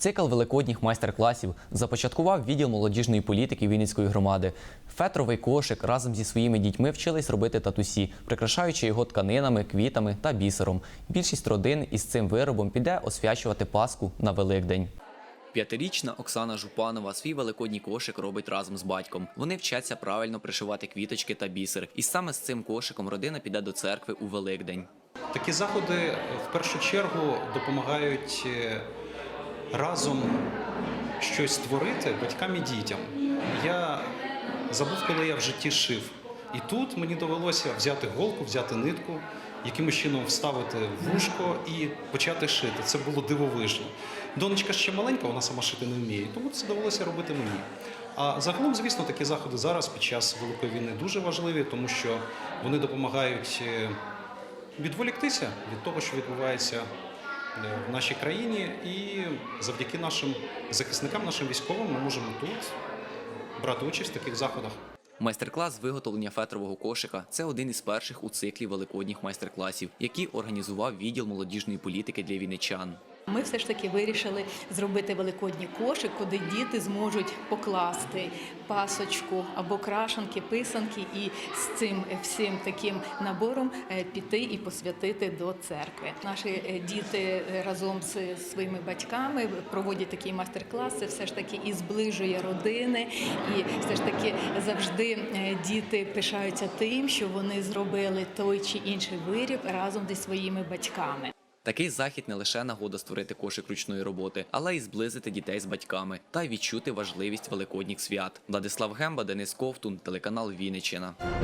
Цикл великодніх майстер-класів започаткував відділ молодіжної політики Вінницької громади. Фетровий кошик разом зі своїми дітьми вчились робити татусі, прикрашаючи його тканинами, квітами та бісером. Більшість родин із цим виробом піде освячувати Пасху на Великдень. П'ятирічна Оксана Жупанова свій великодній кошик робить разом з батьком. Вони вчаться правильно пришивати квіточки та бісер. І саме з цим кошиком родина піде до церкви у Великдень. Такі заходи в першу чергу допомагають е, разом щось створити батькам і дітям. Я забув, коли я в житті шив. І тут мені довелося взяти голку, взяти нитку, якимось чином вставити в вушко і почати шити. Це було дивовижно. Донечка ще маленька, вона сама шити не вміє, тому це довелося робити мені. А загалом, звісно, такі заходи зараз під час Великої війни дуже важливі, тому що вони допомагають е, відволіктися від того, що відбувається в нашій країні, і завдяки нашим захисникам, нашим військовим, ми можемо тут брати участь в таких заходах. Майстер-клас виготовлення фетрового кошика це один із перших у циклі великодніх майстер-класів, які організував відділ молодіжної політики для вінничан. Ми все ж таки вирішили зробити великодній кошик, куди діти зможуть покласти пасочку або крашанки, писанки, і з цим всім таким набором е, піти і посвятити до церкви. Наші е, діти е, разом з своїми батьками проводять такі майстер-класи. Все ж таки і зближує родини, і все ж таки завжди діти пишаються тим, що вони зробили той чи інший виріб разом зі своїми батьками. Такий захід не лише нагода створити кошик ручної роботи, але й зблизити дітей з батьками та відчути важливість великодніх свят. Владислав Гемба, Денис Ковтун, телеканал Вінниччина.